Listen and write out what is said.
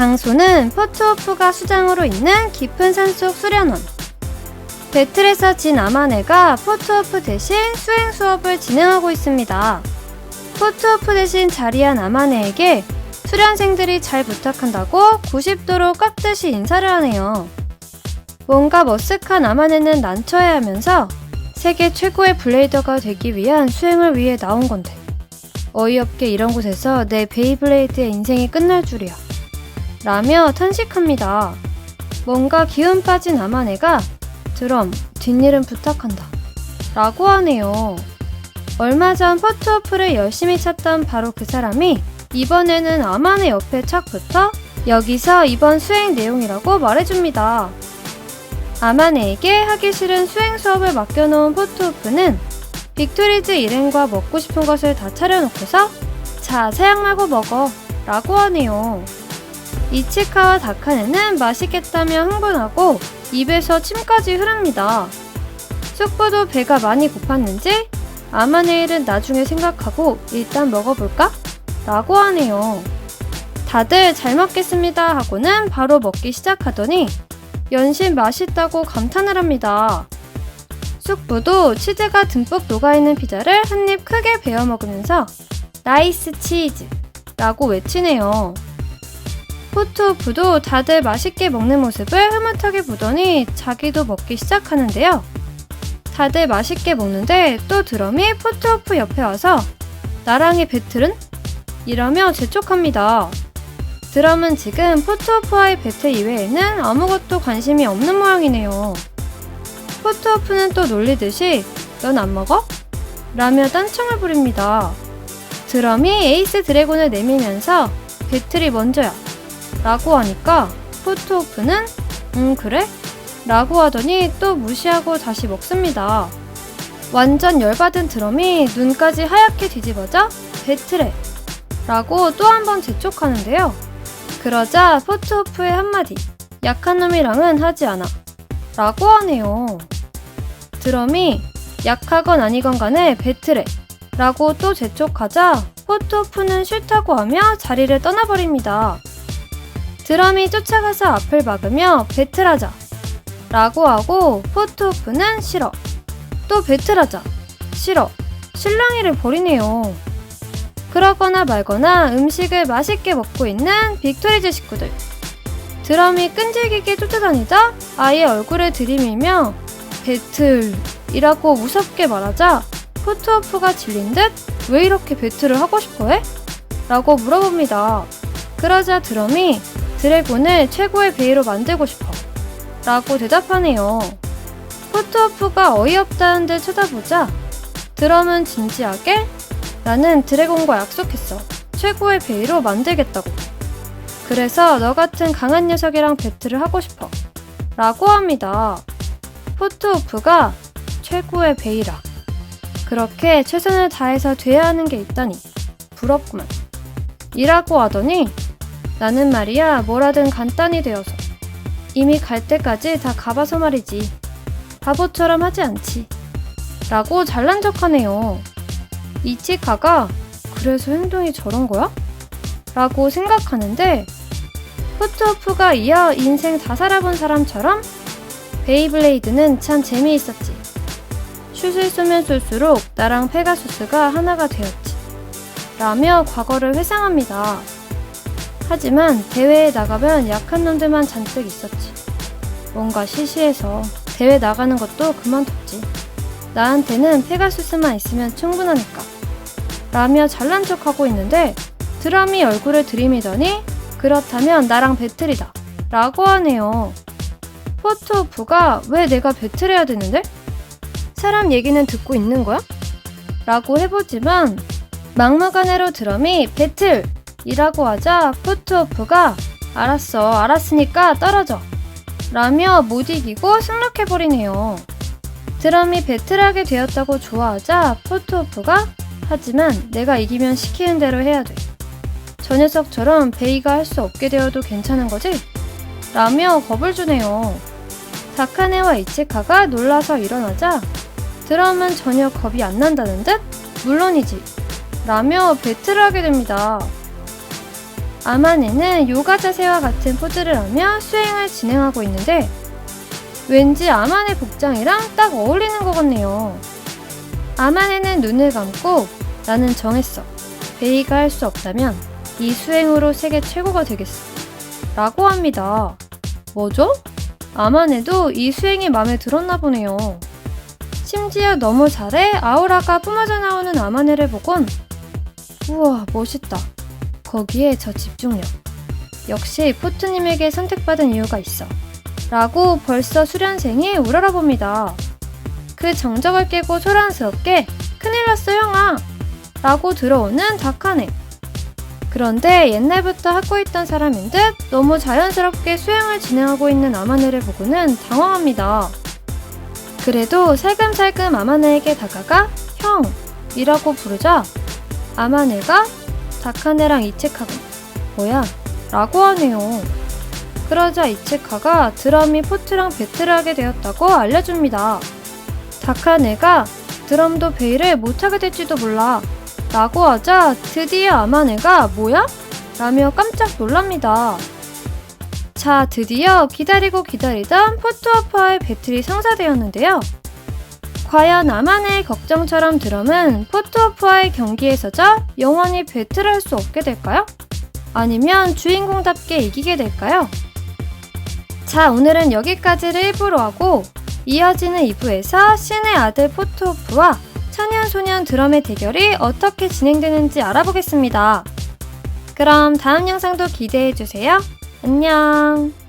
장소는 포트오프가 수장으로 있는 깊은 산속 수련원. 배틀에서 진 아마네가 포트오프 대신 수행 수업을 진행하고 있습니다. 포트오프 대신 자리한 아마네에게 수련생들이 잘 부탁한다고 90도로 깍듯이 인사를 하네요. 뭔가 머쓱한 아마네는 난처해 하면서 세계 최고의 블레이더가 되기 위한 수행을 위해 나온 건데. 어이없게 이런 곳에서 내 베이블레이드의 인생이 끝날 줄이야. 라며 탄식합니다. 뭔가 기운 빠진 아마네가 드럼, 뒷일은 부탁한다. 라고 하네요. 얼마 전 포트오프를 열심히 찾던 바로 그 사람이 이번에는 아마네 옆에 착 붙어 여기서 이번 수행 내용이라고 말해줍니다. 아마네에게 하기 싫은 수행 수업을 맡겨놓은 포트오프는 빅토리즈 일행과 먹고 싶은 것을 다 차려놓고서 자, 사양하고 먹어. 라고 하네요. 이치카와 다카네는 맛있겠다며 흥분하고 입에서 침까지 흐릅니다. 숙부도 배가 많이 고팠는지 아마 내일은 나중에 생각하고 일단 먹어볼까? 라고 하네요. 다들 잘 먹겠습니다 하고는 바로 먹기 시작하더니 연신 맛있다고 감탄을 합니다. 숙부도 치즈가 듬뿍 녹아있는 피자를 한 입 크게 베어 먹으면서 나이스 치즈 라고 외치네요. 포트오프도 다들 맛있게 먹는 모습을 흐뭇하게 보더니 자기도 먹기 시작하는데요. 다들 맛있게 먹는데 또 드럼이 포트오프 옆에 와서 나랑의 배틀은? 이러며 재촉합니다. 드럼은 지금 포트오프와의 배틀 이외에는 아무것도 관심이 없는 모양이네요. 포트오프는 또 놀리듯이 넌 안 먹어? 라며 딴청을 부립니다. 드럼이 에이스 드래곤을 내밀면서 배틀이 먼저야 라고 하니까 포트오프는 응 그래? 라고 하더니 또 무시하고 다시 먹습니다. 완전 열받은 드럼이 눈까지 하얗게 뒤집어져 배틀해 라고 또 한 번 재촉하는데요. 그러자 포트오프의 한마디 약한 놈이랑은 하지 않아 라고 하네요. 드럼이 약하건 아니건 간에 배틀해 라고 또 재촉하자 포트오프는 싫다고 하며 자리를 떠나버립니다. 드럼이 쫓아가서 앞을 막으며 배틀하자 라고 하고 포트오프는 싫어 또 배틀하자 싫어 실랑이를 벌이네요. 그러거나 말거나 음식을 맛있게 먹고 있는 빅토리즈 식구들. 드럼이 끈질기게 쫓아다니자 아예 얼굴을 들이밀며 배틀이라고 무섭게 말하자 포트오프가 질린 듯 왜 이렇게 배틀을 하고 싶어 해? 라고 물어봅니다. 그러자 드럼이 드래곤을 최고의 베이로 만들고 싶어 라고 대답하네요. 포트오프가 어이없다는 듯 쳐다보자 드럼은 진지하게 나는 드래곤과 약속했어. 최고의 베이로 만들겠다고. 그래서 너 같은 강한 녀석이랑 배틀을 하고 싶어. 라고 합니다. 포트오프가 최고의 베이라. 그렇게 최선을 다해서 돼야 하는 게 있다니. 부럽구만. 이라고 하더니 나는 말이야 뭐라든 간단히 되어서 이미 갈 때까지 다 가봐서 말이지. 바보처럼 하지 않지. 라고 잘난 척하네요. 이치카가 그래서 행동이 저런 거야? 라고 생각하는데 포트오프가 이어 인생 다 살아본 사람처럼 베이블레이드는 참 재미있었지. 슛을 쏘면 쏠수록 나랑 페가수스가 하나가 되었지. 라며 과거를 회상합니다. 하지만 대회에 나가면 약한 놈들만 잔뜩 있었지. 뭔가 시시해서 대회 나가는 것도 그만뒀지. 나한테는 페가수스만 있으면 충분하니까. 라며 잘난 척 하고 있는데 드럼이 얼굴을 들이미더니 그렇다면 나랑 배틀이다. 라고 하네요. 포트오프가 왜 내가 배틀해야 되는데? 사람 얘기는 듣고 있는 거야? 라고 해보지만 막무가내로 드럼이 배틀! 이라고 하자 포트오프가 알았어, 알았으니까 떨어져. 라며 못 이기고 승락해버리네요. 드럼이 배틀하게 되었다고 좋아하자 포트오프가 하지만 내가 이기면 시키는 대로 해야 돼. 저 녀석처럼 베이가 할 수 없게 되어도 괜찮은 거지? 라며 겁을 주네요. 다카네와 이치카가 놀라서 일어나자 드럼은 전혀 겁이 안 난다는 듯 물론이지 라며 배틀을 하게 됩니다. 아마네는 요가 자세와 같은 포즈를 하며 수행을 진행하고 있는데 왠지 아마네 복장이랑 딱 어울리는 것 같네요. 아마네는 눈을 감고 나는 정했어. 베이가 할 수 없다면 이 수행으로 세계 최고가 되겠어. 라고 합니다. 뭐죠? 아마네도 이 수행이 마음에 들었나 보네요. 심지어 너무 잘해 아우라가 뿜어져 나오는 아마네를 보곤 우와 멋있다. 거기에 저 집중력. 역시 포트님에게 선택받은 이유가 있어. 라고 벌써 수련생이 우러러 봅니다. 그 정적을 깨고 소란스럽게 큰일 났어 형아! 라고 들어오는 다카네. 그런데 옛날부터 하고 있던 사람인 듯 너무 자연스럽게 수행을 진행하고 있는 아마네를 보고는 당황합니다. 그래도 살금살금 아마네에게 다가가 형! 이라고 부르자 아마네가 다카네랑 이체카가 뭐야? 라고 하네요. 그러자 이체카가 드럼이 포트랑 배틀을 하게 되었다고 알려줍니다. 다카네가 드럼도 베이를 못하게 될지도 몰라. 라고 하자 드디어 아마네가 뭐야? 라며 깜짝 놀랍니다. 자, 드디어 기다리고 기다리던 포트와파의 배틀이 성사되었는데요. 과연 아마네의 걱정처럼 드럼은 포트오프와의 경기에서 져 영원히 배틀을 할수 없게 될까요? 아니면 주인공답게 이기게 될까요? 자, 오늘은 여기까지를 1부로 하고 이어지는 2부에서 신의 아들 포트오프와 천연소년 드럼의 대결이 어떻게 진행되는지 알아보겠습니다. 그럼 다음 영상도 기대해주세요. 안녕!